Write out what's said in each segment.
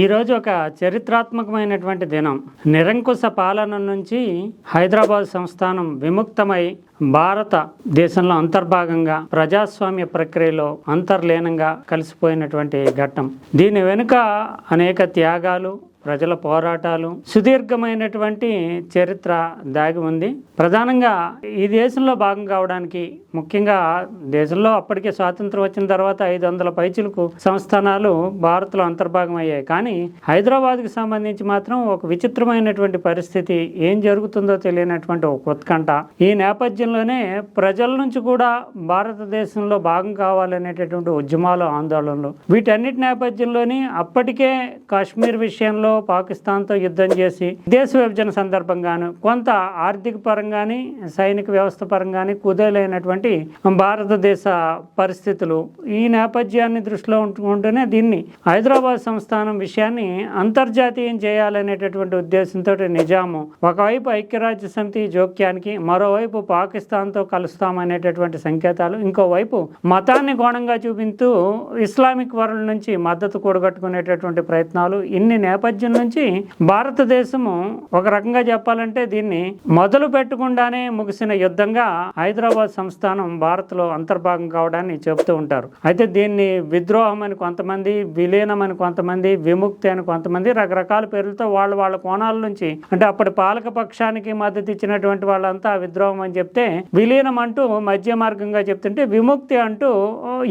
ఈరోజు ఒక చరిత్రాత్మకమైనటువంటి దినం. నిరంకుశ పాలన నుంచి హైదరాబాద్ సంస్థానం విముక్తమై భారత దేశంలో అంతర్భాగంగా ప్రజాస్వామ్య ప్రక్రియలో అంతర్లీనంగా కలిసిపోయినటువంటి ఘట్టం. దీని వెనుక అనేక త్యాగాలు ప్రజల పోరాటాలు సుదీర్ఘమైనటువంటి చరిత్ర దాగి ఉంది. ప్రధానంగా ఈ దేశంలో భాగం కావడానికి ముఖ్యంగా దేశంలో అప్పటికే స్వాతంత్రం వచ్చిన తర్వాత ఐదు వందల పైచులకు సంస్థానాలు భారత్లో అంతర్భాగం అయ్యాయి. కానీ హైదరాబాద్కి సంబంధించి మాత్రం ఒక విచిత్రమైనటువంటి పరిస్థితి ఏం జరుగుతుందో తెలియనటువంటి ఒక ఉత్కంఠ. ఈ నేపథ్యంలోనే ప్రజల నుంచి కూడా భారతదేశంలో భాగం కావాలనేటటువంటి ఉద్యమాలు ఆందోళనలు. వీటన్నిటి నేపథ్యంలోని అప్పటికే కాశ్మీర్ విషయంలో పాకిస్తాన్తో యుద్ధం చేసి దేశ విభజన సందర్భంగాను కొంత ఆర్థిక పరంగాని సైనిక వ్యవస్థ పరంగాని కుదేలైనటువంటి భారతదేశ పరిస్థితులు. ఈ నేపథ్యాన్ని దృష్టిలో ఉంటుంటేనే దీన్ని హైదరాబాద్ సంస్థానం విషయాన్ని అంతర్జాతీయం చేయాలనేటటువంటి ఉద్దేశంతో నిజాము. ఒకవైపు ఐక్యరాజ్య సమితి జోక్యానికి మరోవైపు పాకిస్తాన్తో కలుస్తామనేటటువంటి సంకేతాలు ఇంకోవైపు మతాన్ని కోణంగా చూపిస్తూ ఇస్లామిక్ వరల్డ్ నుంచి మద్దతు కూడగట్టుకునేటటువంటి ప్రయత్నాలు ఇన్ని నేపథ్యాలు నుంచి భారతదేశము ఒక రకంగా చెప్పాలంటే దీన్ని మొదలు పెట్టకుండానే ముగిసిన యుద్ధంగా హైదరాబాద్ సంస్థానం భారత్లో అంతర్భాగం కావడాన్ని చెబుతూ ఉంటారు. అయితే దీన్ని విద్రోహం అని కొంతమంది విలీనం అని కొంతమంది విముక్తి అని కొంతమంది రకరకాల పేర్లతో వాళ్ళ వాళ్ళ కోణాల నుంచి అంటే అప్పటి పాలక పక్షానికి మద్దతు ఇచ్చినటువంటి వాళ్ళంతా విద్రోహం అని చెప్తే విలీనం అంటూ మధ్య మార్గంగా చెప్తుంటే విముక్తి అంటూ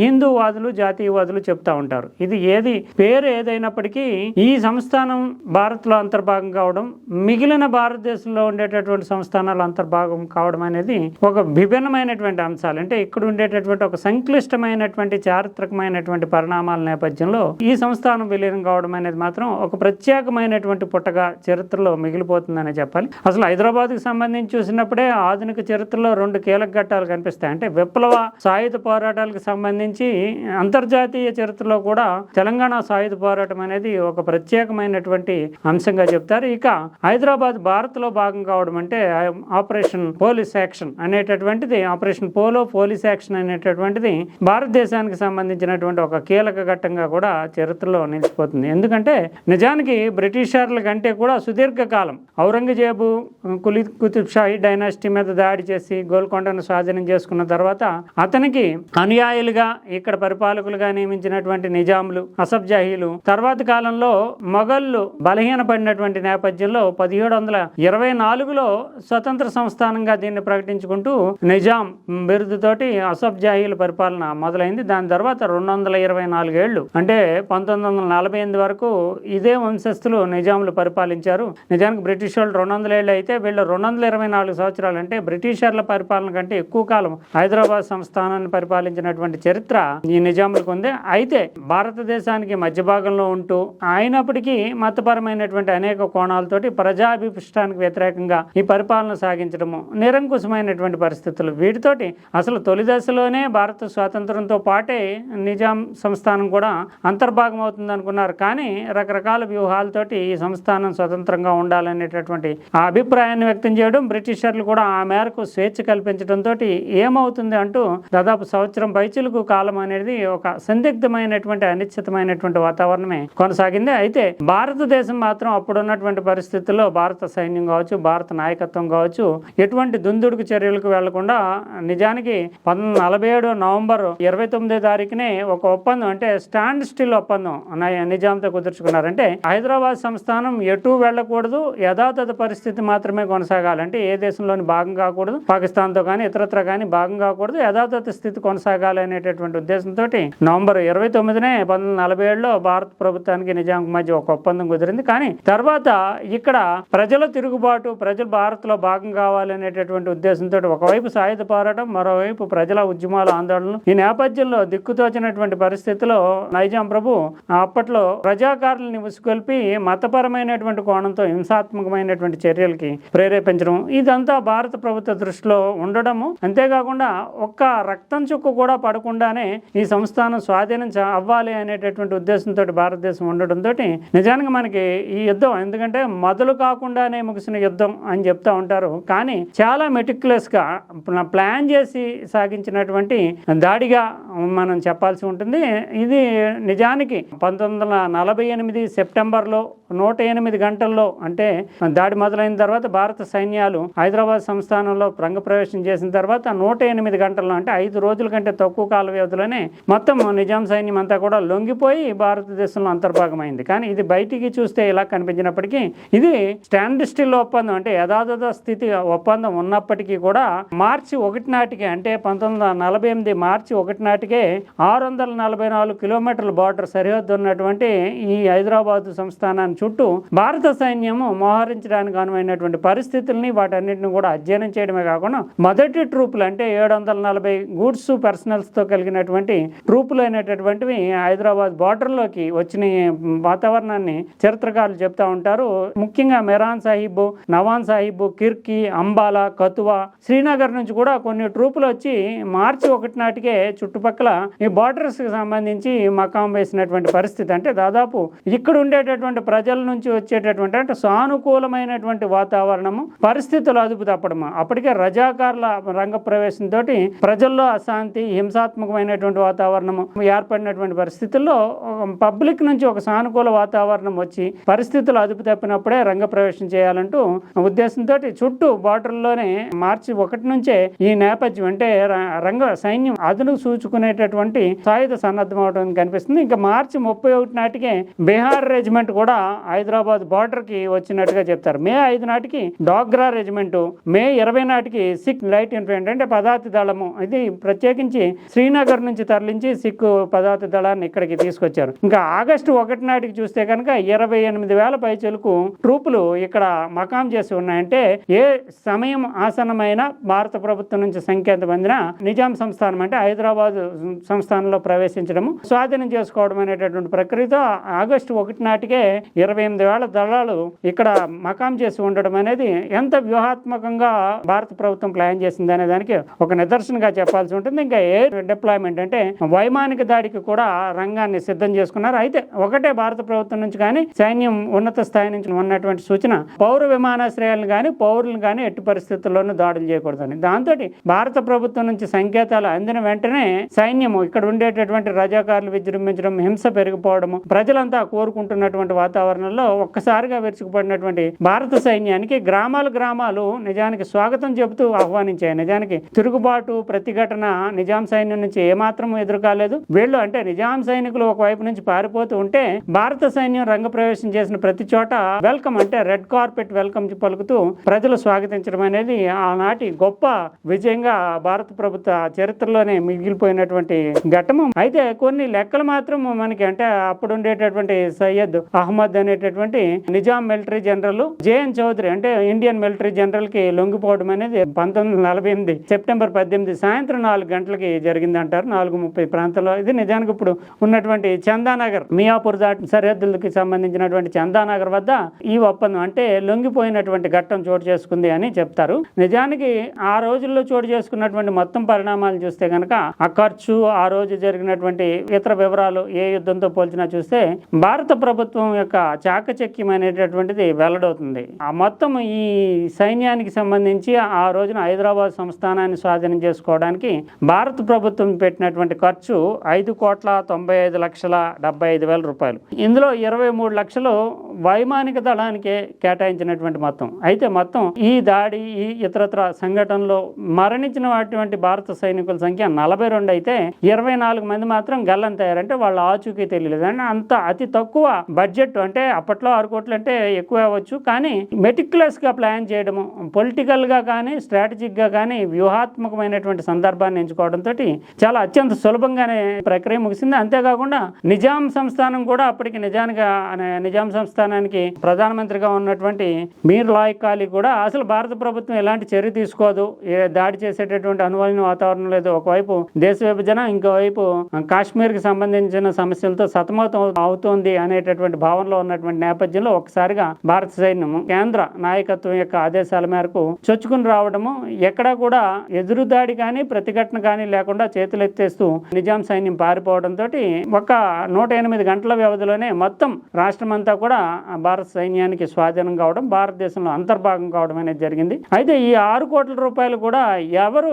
హిందూవాదులు జాతీయవాదులు చెప్తా ఉంటారు. ఇది ఏది? పేరు ఏదైనప్పటికీ ఈ సంస్థానం భారత్లో అంతర్భాగం కావడం మిగిలిన భారతదేశంలో ఉండేటటువంటి సంస్థానాలు అంతర్భాగం కావడం అనేది ఒక విభిన్నమైనటువంటి అంశాలు. అంటే ఇక్కడ ఉండేటటువంటి ఒక సంక్లిష్టమైనటువంటి చారిత్రకమైనటువంటి పరిణామాల నేపథ్యంలో ఈ సంస్థానం విలీనం కావడం అనేది మాత్రం ఒక ప్రత్యేకమైనటువంటి పుట్టగా చరిత్రలో మిగిలిపోతుందనే చెప్పాలి. అసలు హైదరాబాద్కి సంబంధించి చూసినప్పుడే ఆధునిక చరిత్రలో రెండు కీలక ఘట్టాలు కనిపిస్తాయి. అంటే విప్లవ సాయుధ పోరాటాలకు సంబంధించి అంతర్జాతీయ చరిత్రలో కూడా తెలంగాణ సాయుధ పోరాటం అనేది ఒక ప్రత్యేకమైనటువంటి అంశంగా చెప్తారు. ఇక హైదరాబాద్ భారత్లో భాగం కావడం అంటే ఆపరేషన్ పోలీస్ యాక్షన్ అనేటటువంటిది ఆపరేషన్ పోలో పోలీస్ యాక్షన్ అనేటటువంటిది భారతదేశానికి సంబంధించినటువంటి ఒక కీలక ఘట్టంగా కూడా చరిత్రలో నిలిచిపోతుంది. ఎందుకంటే నిజానికి బ్రిటిషర్ల కంటే కూడా సుదీర్ఘకాలం ఔరంగజేబు కులి కుతుబ్ షాహీ డైనాసిటీ మీద దాడి చేసి గోల్కొండను స్వాధీనం చేసుకున్న తర్వాత అతనికి అనుయాయులుగా ఇక్కడ పరిపాలకులుగా నియమించినటువంటి నిజాములు అసబ్జాహీలు తర్వాత కాలంలో మొఘళ్ళు బలహీనపడినటువంటి నేపథ్యంలో పదిహేడు వందల ఇరవై నాలుగులో స్వతంత్ర సంస్థానంగా దీన్ని ప్రకటించుకుంటూ నిజాం బిరుదుతోటి అసబ్జాహీల పరిపాలన మొదలైంది. దాని తర్వాత రెండు వందల ఇరవై నాలుగేళ్ళు అంటే పంతొమ్మిది వందల నలభై ఎనిమిది వరకు ఇదే వంశస్థులు నిజాములు పరిపాలించారు. నిజానికి బ్రిటిష్ వాళ్ళు రెండు వందల ఏళ్ళు అయితే వీళ్ళు రెండు వందల ఇరవై నాలుగు సంవత్సరాలు అంటే బ్రిటిషర్ల పరిపాలన కంటే ఎక్కువ కాలం హైదరాబాద్ సంస్థానాన్ని పరిపాలించినటువంటి చరిత్ర ఈ నిజాములకు ఉంది. అయితే భారతదేశానికి మధ్య భాగంలో ఉంటూ అయినప్పటికీ మతపరమైనటువంటి అనేక కోణాలతోటి ప్రజాభిష్టానికి వ్యతిరేకంగా ఈ పరిపాలన సాగించడము నిరంకుశమైనటువంటి పరిస్థితులు. వీటితోటి అసలు తొలి దశలోనే భారత స్వాతంత్రంతో పాటే నిజాం సంస్థానం కూడా అంతర్భాగం అవుతుంది అనుకున్నారు కానీ రకరకాల వ్యూహాలతోటి ఈ సంస్థానం స్వతంత్రంగా ఉండాలనేటటువంటి ఆ అభిప్రాయాన్ని వ్యక్తం చేయడం బ్రిటిషర్లు కూడా ఆ మేరకు స్వేచ్ఛ కల్పించడంతో ఏమవుతుంది అంటూ దాదాపు సంవత్సరం పైచిలకు కాలం అనేది ఒక సందిగ్ధమైనటువంటి అనిశ్చితమైనటువంటి వాతావరణమే కొనసాగింది. అయితే భారత భారతదేశం మాత్రం అప్పుడున్నటువంటి పరిస్థితుల్లో భారత సైన్యం కావచ్చు భారత నాయకత్వం కావచ్చు ఎటువంటి దుందుడుకు చర్యలకు వెళ్ళకుండా నిజానికి పంతొమ్మిది నలభై ఏడు నవంబర్ ఇరవై తొమ్మిదో తారీఖునే ఒక ఒప్పందం అంటే స్టాండ్ స్టిల్ ఒప్పందం నిజాంతో కుదుర్చుకున్నారంటే హైదరాబాద్ సంస్థానం ఎటు వెళ్ళకూడదు యథాతథ పరిస్థితి మాత్రమే కొనసాగాలి. అంటే ఏ దేశంలోని భాగం కాకూడదు పాకిస్తాన్తో కానీ ఇతరత్ర కానీ భాగం కాకూడదు యథాతథ స్థితి కొనసాగాలి అనేటటువంటి ఉద్దేశంతో నవంబర్ ఇరవై తొమ్మిదినే పంతొమ్మిది నలభై ఏడులో భారత ప్రభుత్వానికి నిజాంకి మధ్య ఒక ఒప్పందం కుదిరింది. కానీ తర్వాత ఇక్కడ ప్రజల తిరుగుబాటు ప్రజలు భారత్లో భాగం కావాలనేటటువంటి ఉద్దేశంతో ఒకవైపు సాయుధ పోరాటం మరోవైపు ప్రజల ఉద్యమాల ఆందోళనలు. ఈ నేపథ్యంలో దిక్కుతోచినటువంటి పరిస్థితిలో నైజాం ప్రభు అప్పట్లో ప్రజాకారుల్ని ఉసుకొల్పి మతపరమైనటువంటి కోణంతో హింసాత్మకమైనటువంటి చర్యలకి ప్రేరేపించడం ఇదంతా భారత ప్రభుత్వ దృష్టిలో ఉండడము. అంతేకాకుండా ఒక్క రక్తం చుక్క కూడా పడకుండానే ఈ సంస్థానం స్వాధీనం అవ్వాలి అనేటటువంటి ఉద్దేశంతో భారతదేశం ఉండడంతో నిజానికి సాధారణంగా మనకి ఈ యుద్ధం. ఎందుకంటే మొదలు కాకుండానే ముగిసిన యుద్ధం అని చెప్తా ఉంటారు. కానీ చాలా మెటిక్యులస్గా ప్లాన్ చేసి సాగించినటువంటి దాడిగా మనం చెప్పాల్సి ఉంటుంది. ఇది నిజానికి పంతొమ్మిది వందల నలభై ఎనిమిది సెప్టెంబర్లో నూట ఎనిమిది గంటల్లో అంటే దాడి మొదలైన తర్వాత భారత సైన్యాలు హైదరాబాద్ సంస్థానంలో రంగప్రవేశం చేసిన తర్వాత నూట ఎనిమిది గంటల్లో అంటే ఐదు రోజుల కంటే తక్కువ కాల వ్యవధిలోనే మొత్తం నిజాం సైన్యం అంతా కూడా లొంగిపోయి భారతదేశంలో అంతర్భాగమైంది. కానీ ఇది బయటికి చూస్తే ఇలా కనిపించినప్పటికీ ఇది స్టాండ్ స్టిల్ ఒప్పందం అంటే యథాతథ స్థితి ఒప్పందం ఉన్నప్పటికీ కూడా మార్చి ఒకటి నాటికే అంటే పంతొమ్మిది వందల నలభై ఎనిమిది మార్చి ఒకటి నాటికే ఆరు వందల నలభై నాలుగు కిలోమీటర్ల బార్డర్ సరిహద్దు ఉన్నటువంటి ఈ హైదరాబాద్ సంస్థానాన్ని చుట్టూ భారత సైన్యము మోహరించడానికి అనువైనటువంటి పరిస్థితుల్ని వాటన్నిటిని కూడా అధ్యయనం చేయడమే కాకుండా మొదటి ట్రూపులు అంటే ఏడు వందల నలభై గూడ్స్ పర్సనల్స్తో కలిగినటువంటి ట్రూపులు అయినటువంటివి హైదరాబాద్ బార్డర్లోకి వచ్చిన ఈ వాతావరణాన్ని చరిత్రకారులు చెప్తా ఉంటారు. ముఖ్యంగా మెరాన్ సాహిబ్ నవాన్ సాహిబ్ కిర్కి అంబాలా కతువా శ్రీనగర్ నుంచి కూడా కొన్ని ట్రూపులు వచ్చి మార్చి ఒకటి నాటికే చుట్టుపక్కల ఈ బార్డర్స్కి సంబంధించి మకాం వేసినటువంటి పరిస్థితి. అంటే దాదాపు ఇక్కడ ఉండేటటువంటి ప్రజలు ప్రజల నుంచి వచ్చేటటువంటి అంటే సానుకూలమైనటువంటి వాతావరణము పరిస్థితులు అదుపు తప్పడము. అప్పటికే రజాకారుల రంగ ప్రవేశంతో ప్రజల్లో అశాంతి హింసాత్మకమైనటువంటి వాతావరణము ఏర్పడినటువంటి పరిస్థితుల్లో పబ్లిక్ నుంచి ఒక సానుకూల వాతావరణం వచ్చి పరిస్థితులు అదుపు తప్పినప్పుడే రంగ ప్రవేశం చేయాలంటూ ఉద్దేశంతో చుట్టూ బార్డర్లోనే మార్చి ఒకటి నుంచే ఈ నేపథ్యం అంటే రంగ సైన్యం అదును సూచుకునేటటువంటి సాయుధ సన్నద్ధం అవడం కనిపిస్తుంది. ఇంకా మార్చి ముప్పై ఒకటి నాటికే బీహార్ రెజిమెంట్ కూడా హైదరాబాద్ బార్డర్కి వచ్చినట్టుగా చెప్తారు. మే ఐదు నాటికి డాగ్రా రెజిమెంట్ మే ఇరవై నాటికి సిక్ లైట్ ఇన్ఫెంట్ అంటే పదాతి దళము. ఇది ప్రత్యేకించి శ్రీనగర్ నుంచి తరలించి సిక్ పదాతి దళాన్ని ఇక్కడికి తీసుకొచ్చారు. ఇంకా ఆగస్టు ఒకటి నాటికి చూస్తే కనుక ఇరవై ఎనిమిది వేల పైచలకు ట్రూపులు ఇక్కడ మకాం చేసి ఉన్నాయంటే ఏ సమయం ఆసనమైన భారత ప్రభుత్వం నుంచి సంఖ్య పొందిన నిజాం సంస్థానం అంటే హైదరాబాద్ సంస్థానంలో ప్రవేశించడము స్వాధీనం చేసుకోవడం అనేటటువంటి ప్రక్రియతో ఆగస్టు ఒకటి నాటికే ఇరవై ఎనిమిది వేల దళాలు ఇక్కడ మకాం చేసి ఉండడం అనేది ఎంత వ్యూహాత్మకంగా భారత ప్రభుత్వం ప్లాన్ చేసింది అనే దానికి ఒక నిదర్శనగా చెప్పాల్సి ఉంటుంది. ఇంకా ఎయిర్ డిప్లాయ్మెంట్ అంటే వైమానిక దాడికి కూడా రంగాన్ని సిద్ధం చేసుకున్నారు. అయితే ఒకటే భారత ప్రభుత్వం నుంచి కానీ సైన్యం ఉన్నత స్థాయి నుంచి ఉన్నటువంటి సూచన పౌర విమానాశ్రయాలను కానీ పౌరులను కానీ ఎట్టి పరిస్థితుల్లోనూ దాడులు చేయకూడదని. దాంతో భారత ప్రభుత్వం నుంచి సంకేతాలు అందిన వెంటనే సైన్యము ఇక్కడ ఉండేటటువంటి రజాకారులు విజృంభించడం హింస పెరిగిపోవడము ప్రజలంతా కోరుకుంటున్నటువంటి వాతావరణం వాతావరణంలో ఒక్కసారిగా విరుచుకుపడినటువంటి భారత సైన్యానికి గ్రామాలు గ్రామాలు నిజానికి స్వాగతం చెబుతూ ఆహ్వానించాయి. నిజానికి తిరుగుబాటు ప్రతిఘటన నిజాం సైన్యం నుంచి ఏమాత్రం ఎదురు కాలేదు వీళ్ళు అంటే నిజాం సైనికులు ఒకవైపు నుంచి పారిపోతూ ఉంటే భారత సైన్యం రంగప్రవేశం చేసిన ప్రతి చోట వెల్కమ్ అంటే రెడ్ కార్పెట్ వెల్కమ్ పలుకుతూ ప్రజలు స్వాగతించడం అనేది ఆనాటి గొప్ప విజయంగా భారత ప్రభుత్వ చరిత్రలోనే మిగిలిపోయినటువంటి ఘట్టము అయితే కొన్ని లెక్కలు మాత్రం మనకి అంటే అప్పుడు ఉండేటటువంటి సయ్యద్ అహ్మద్ అనేటటువంటి Nizam military general JN Chaudhuri అంటే ఇండియన్ మిలిటరీ జనరల్కి లొంగిపోవడం అనేది పంతొమ్మిది వందల నలభై ఎనిమిది సెప్టెంబర్ పద్దెనిమిది సాయంత్రం నాలుగు గంటలకి జరిగింది అంటారు నాలుగు ముప్పై ప్రాంతంలో. ఇది నిజానికి ఇప్పుడు ఉన్నటువంటి చందానగర్ మియాపూర్ దాటి సరిహద్దులకి సంబంధించినటువంటి చందానగర్ వద్ద ఈ ఒప్పందం అంటే లొంగిపోయినటువంటి ఘట్టం చోటు చేసుకుంది అని చెప్తారు. నిజానికి ఆ రోజుల్లో చోటు చేసుకున్నటువంటి మొత్తం పరిణామాలు చూస్తే కనుక ఆ ఖర్చు ఆ రోజు జరిగినటువంటి ఇతర వివరాలు ఏ యుద్ధంతో పోల్చినా చూస్తే భారత ప్రభుత్వం యొక్క చాకచక్యమైనటువంటిది వెల్లడవుతుంది. ఆ మొత్తం ఈ సైన్యానికి సంబంధించి ఆ రోజున హైదరాబాద్ సంస్థానాన్ని స్వాధీనం చేసుకోవడానికి భారత ప్రభుత్వం పెట్టినటువంటి ఖర్చు ఐదు కోట్ల తొంభై ఐదు లక్షల డెబ్బై ఐదు వేల రూపాయలు. ఇందులో ఇరవై మూడు లక్షలు వైమానిక దళానికే కేటాయించినటువంటి మొత్తం. అయితే మొత్తం ఈ దాడి ఈ ఇతరత్ర సంఘటనలో మరణించినటువంటి భారత సైనికుల సంఖ్య నలభై రెండు అయితే ఇరవై నాలుగు మంది మాత్రం గల్లంతయ్యారంటే వాళ్ళ ఆచూకీ తెలియలేదు అంటే అంత అతి తక్కువ బడ్జెట్ అంటే అప్పట్లో ఆరు కోట్లు అంటే ఎక్కువ అవ్వచ్చు. కానీ మెటిక్యులస్గా ప్లాన్ చేయడము పొలిటికల్గా కానీ స్ట్రాటజిక్గా కానీ వ్యూహాత్మకమైనటువంటి సందర్భాన్ని ఎంచుకోవడంతో చాలా అత్యంత సులభంగానే ప్రక్రియ ముగిసింది. అంతేకాకుండా నిజాం సంస్థానం కూడా అప్పటికి నిజానికి అనే- నిజాం సంస్థానానికి ప్రధానమంత్రిగా ఉన్నటువంటి మీర్ లాయక్ అలీ కూడా అసలు భారత ప్రభుత్వం ఎలాంటి చర్య తీసుకోదు. ఏ దాడి చేసేటటువంటి అనువైన వాతావరణం లేదు. ఒకవైపు దేశ విభజన ఇంకోవైపు కాశ్మీర్కి సంబంధించిన సమస్యలతో సతమతం అవుతోంది అనేటటువంటి భావనలో ఉన్న ఉన్నటువంటి నేపథ్యంలో ఒకసారిగా భారత సైన్యం కేంద్ర నాయకత్వం యొక్క ఆదేశాల మేరకు చొచ్చుకుని రావడము ఎక్కడా కూడా ఎదురు దాడి కానీ ప్రతిఘటన కానీ లేకుండా చేతులెత్తేస్తూ నిజాం సైన్యం పారిపోవడంతో ఒక నూట ఎనిమిది గంటల వ్యవధిలోనే మొత్తం రాష్ట్రం అంతా కూడా భారత సైన్యానికి స్వాధీనం కావడం భారతదేశంలో అంతర్భాగం కావడం అనేది జరిగింది. అయితే ఈ ఆరు కోట్ల రూపాయలు కూడా ఎవరు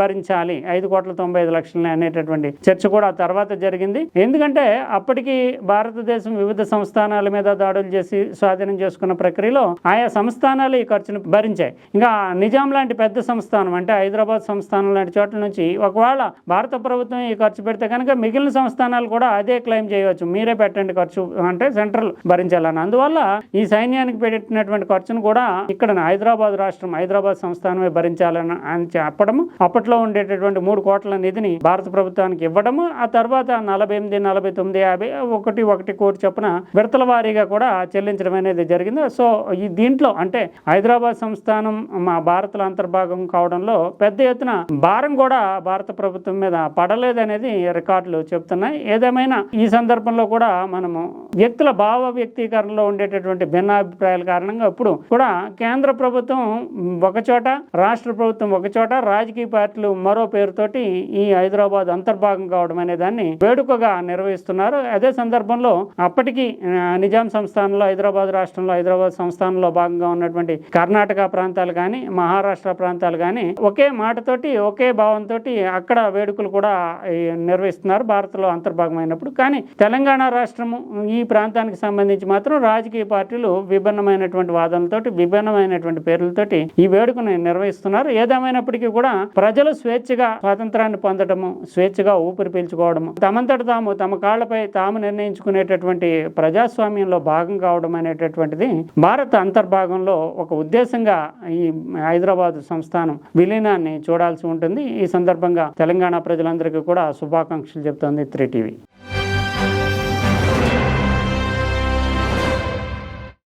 భరించాలి? ఐదు కోట్ల తొంభై ఐదు లక్షలు అనేటటువంటి చర్చ కూడా తర్వాత జరిగింది. ఎందుకంటే అప్పటికి భారతదేశం వివిధ సంస్థానాల మీద దాడులు చేసి స్వాధీనం చేసుకున్న ప్రక్రియలో ఆయా సంస్థానాలు ఈ ఖర్చును భరించాయి. ఇంకా నిజాం లాంటి పెద్ద సంస్థానం అంటే హైదరాబాద్ సంస్థానం లాంటి చోట్ల నుంచి ఒకవేళ భారత ప్రభుత్వం ఈ ఖర్చు పెడితే కనుక మిగిలిన సంస్థానాలు కూడా అదే క్లెయిమ్ చేయవచ్చు. మీరే పెట్టండి ఖర్చు అంటే సెంట్రల్ భరించాలని. అందువల్ల ఈ సైన్యానికి పెట్టినటువంటి ఖర్చును కూడా ఇక్కడ హైదరాబాద్ రాష్ట్రం హైదరాబాద్ సంస్థానమే భరించాలని అని చెప్పడము అప్పట్లో ఉండేటటువంటి మూడు కోట్ల నిధిని భారత ప్రభుత్వానికి ఇవ్వడము ఆ తర్వాత నలభై ఎనిమిది నలభై తొమ్మిది యాభై ఒకటి ఒకటి కోటి చొప్పున విడతల వారి వారీగా కూడా చెల్లించడం అనేది జరిగింది. సో ఈ దీంట్లో అంటే హైదరాబాద్ సంస్థానం మా భారత్లో అంతర్భాగం కావడంలో పెద్ద ఎత్తున భారం కూడా భారత ప్రభుత్వం మీద పడలేదనేది రికార్డులు చెప్తున్నాయి. ఏదేమైనా ఈ సందర్భంలో కూడా మనము వ్యక్తుల భావ వ్యక్తీకరణలో ఉండేటటువంటి భిన్నాభిప్రాయాల కారణంగా ఇప్పుడు కూడా కేంద్ర ప్రభుత్వం ఒక చోట రాష్ట్ర ప్రభుత్వం ఒక చోట రాజకీయ పార్టీలు మరో పేరుతోటి ఈ హైదరాబాద్ అంతర్భాగం కావడం అనే దాన్ని వేడుకగా నిర్వహిస్తున్నారు. అదే సందర్భంలో అప్పటికి నిజాం సంస్థానంలో హైదరాబాద్ రాష్ట్రంలో హైదరాబాద్ సంస్థానంలో భాగంగా ఉన్నటువంటి కర్ణాటక ప్రాంతాలు కానీ మహారాష్ట్ర ప్రాంతాలు కానీ ఒకే మాటతోటి ఒకే భావంతో అక్కడ వేడుకలు కూడా నిర్వహిస్తున్నారు. భారత్లో అంతర్భాగమైనప్పుడు. కానీ తెలంగాణ రాష్ట్రము ఈ ప్రాంతానికి సంబంధించి మాత్రం రాజకీయ పార్టీలు విభిన్నమైనటువంటి వాదనలతోటి విభిన్నమైనటువంటి పేర్లతోటి ఈ వేడుకను నిర్వహిస్తున్నారు. ఏదేమైనప్పటికీ కూడా ప్రజలు స్వేచ్ఛగా స్వాతంత్రాన్ని పొందడము స్వేచ్ఛగా ఊపిరి పీల్చుకోవడము తమంతట తాము తమ కాళ్ళపై తాము నిర్ణయించుకునేటటువంటి ప్రజాస్వామ్యంలో భాగం కావడం అనేటటువంటిది భారత అంతర్భాగంలో ఒక ఉద్దేశంగా ఈ హైదరాబాద్ సంస్థానం విలీనాన్ని చూడాల్సి ఉంటుంది. ఈ సందర్భంగా తెలంగాణ ప్రజలందరికీ కూడా శుభాకాంక్షలు చెబుతోంది త్రీ టీవీ